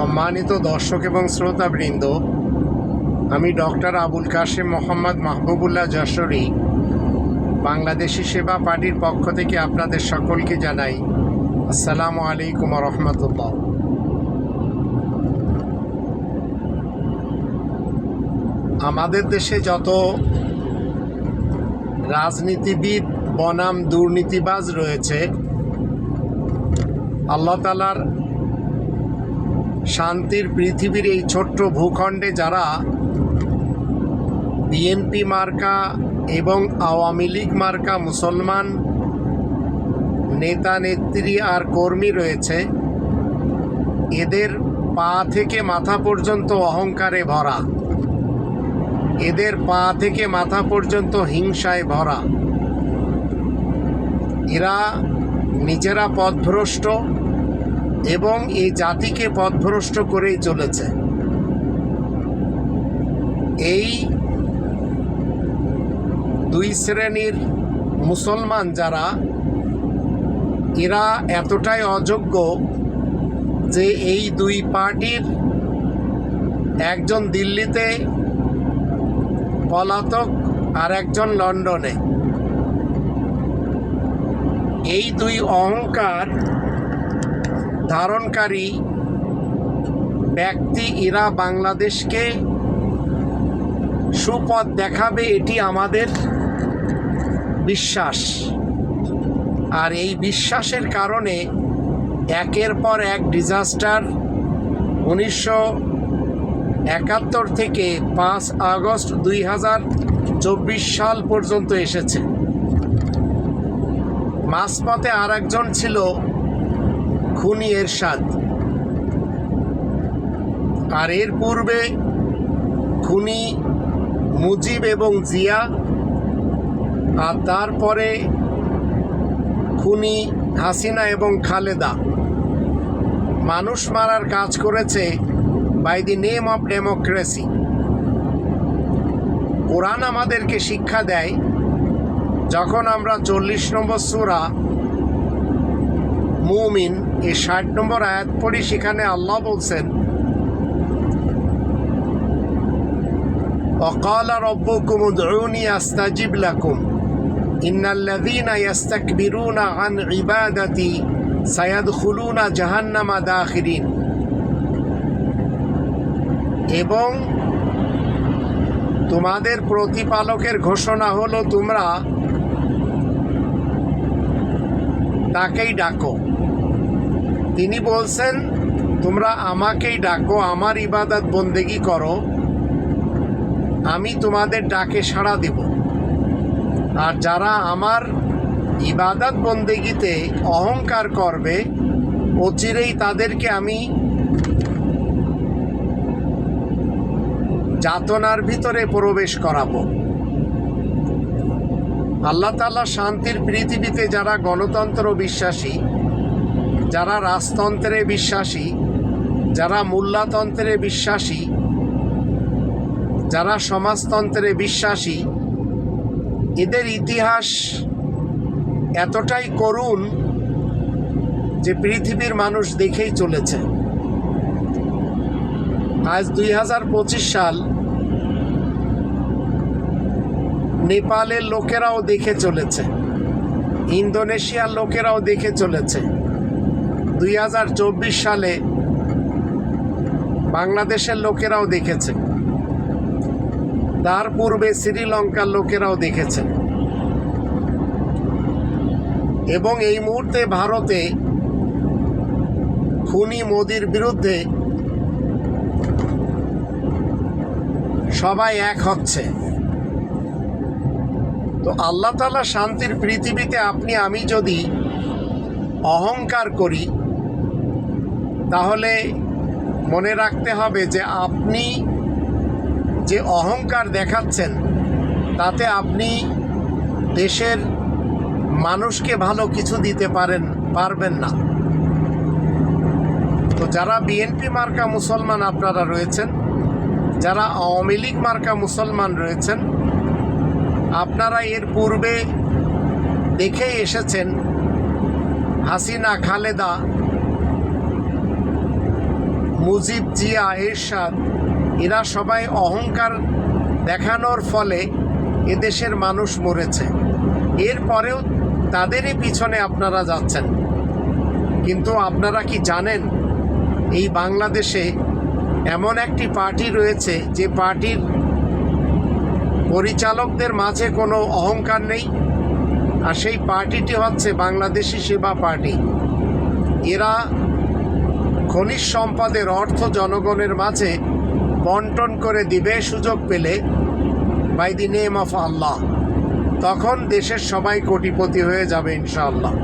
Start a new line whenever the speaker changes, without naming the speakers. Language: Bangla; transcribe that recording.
সম্মানিত দর্শক এবং শ্রোতাবৃন্দ, আমি ডক্টর আবুল কাশেম মোহাম্মদ মাহবুবুল্লাহ যশোরী, বাংলাদেশি সেবা পার্টির পক্ষ থেকে আপনাদের সকলকে জানাই আসসালামু আলাইকুম রহমতুল্লাহ আমাদের দেশে যত রাজনীতিবিদ, বনাম দুর্নীতিবাজ রয়েছে, আল্লাহ তালার শান্তির পৃথিবীর এই ছোট্ট ভূখণ্ডে যারা বিএনপি মার্কা এবং আওয়ামী লীগ মার্কা মুসলমান নেতা, নেত্রী আর কর্মী রয়েছে, এদের পা থেকে মাথা পর্যন্ত অহংকারে ভরা। এদের পা থেকে মাথা পর্যন্ত হিংসায় ভরা। এরা নিজেরা পথভ্রষ্ট এবং এই জাতিকে পথভ্রষ্ট করেই চলেছে। এই দুই শ্রেণির মুসলমান যারা, এরা এতটাই অযোগ্য যে এই দুই পার্টির একজন দিল্লিতে পলাতক আর একজন লন্ডনে। এই দুই অহংকার ধারণকারী ব্যক্তি এরা বাংলাদেশকে সুপথ দেখাবে, এটি আমাদের বিশ্বাস। আর এই বিশ্বাসের কারণে একের পর এক ডিজাস্টার উনিশশো একাত্তর থেকে পাঁচ আগস্ট দুই হাজার চব্বিশ সাল পর্যন্ত এসেছে। মাঝপথে আর ছিল খুনি এরশাদ। আর এর পূর্বে খুনি মুজিব এবং জিয়া, আর তারপরে খুনি হাসিনা এবং খালেদা। মানুষ মারার কাজ করেছে by the name of democracy Quran আমাদেরকে শিক্ষা দেয়, যখন আমরা চল্লিশ নম্বর সুরা মুমিন এই ষাট নম্বর আয়াত পড়ি সেখানে আল্লাহ বলছেন, অকালা রব্বকুম উদউনি আস্তাজিব ইয়াস্তাক বিরু না আন ইবাদাতি না জাহান্নামা দাখিরিন। এবং তোমাদের প্রতিপালকের ঘোষণা হলো, তোমরা তাকেই ডাকো। তিনি বলছেন, তোমরা আমাকেই ডাকো, আমার ইবাদত বন্দেগি করো। আমি তোমাদের ডাকে সাড়া দেব। আর যারা আমার ইবাদত বন্দেগিতে অহংকার করবে, অচিরেই তাদেরকে আমি যাতনার ভিতরে প্রবেশ করাবো। আল্লাহ তাল্লাহ শান্তির পৃথিবীতে যারা গণতন্ত্র বিশ্বাসী যারা রাজতন্ত্রে বিশ্বাসী, যারা মূল্যতন্ত্রে বিশ্বাসী, যারা সমাজতন্ত্রে বিশ্বাসী, এদের ইতিহাস এতটাই করুণ যে পৃথিবীর মানুষ দেখেই চলেছে। আজ দুই হাজার পঁচিশ সাল নেপালের লোকেরাও দেখে চলেছে, ইন্দোনেশিয়ার লোকেরাও দেখে চলেছে। দুই হাজার চব্বিশ সালে বাংলাদেশের লোকেরাও দেখেছে। তার পূর্বে শ্রীলঙ্কার লোকেরাও দেখেছে। এবং এই মুহূর্তে ভারতে খুনি মোদির বিরুদ্ধে সবাই এক হচ্ছে। তো আল্লাহ তালা শান্তির পৃথিবীতে আপনি, আমি যদি অহংকার করি তাহলে মনে রাখতে হবে যে আপনি যে অহংকার দেখাচ্ছেন, তাতে আপনি দেশের মানুষকে ভালো কিছু দিতে পারেন, পারবেন না। তো যারা বিএনপি মার্কা মুসলমান আপনারা রয়েছেন, যারা আওয়ামী লীগ মার্কা মুসলমান রয়েছেন, আপনারা এর পূর্বে দেখেই এসেছেন হাসিনা, খালেদা মুজিব, জিয়া, এরশাদ, এরা সবাই অহংকার দেখানোর ফলে এদেশের মানুষ মরেছে। এরপরেও তাদেরই পিছনে আপনারা যাচ্ছেন। কিন্তু আপনারা কি জানেন, এই বাংলাদেশে এমন একটি পার্টি রয়েছে, যে পার্টির পরিচালকদের মাঝে কোনো অহংকার নেই, আর সেই পার্টিটি হচ্ছে বাংলাদেশি সেবা পার্টি। এরা খনিজ সম্পদের অর্থ জনগণের মাঝে বন্টন করে দিবে সুযোগ পেলে by the name of Allah তখন দেশের সবাই কোটিপতি হয়ে যাবে, ইনশাআল্লাহ।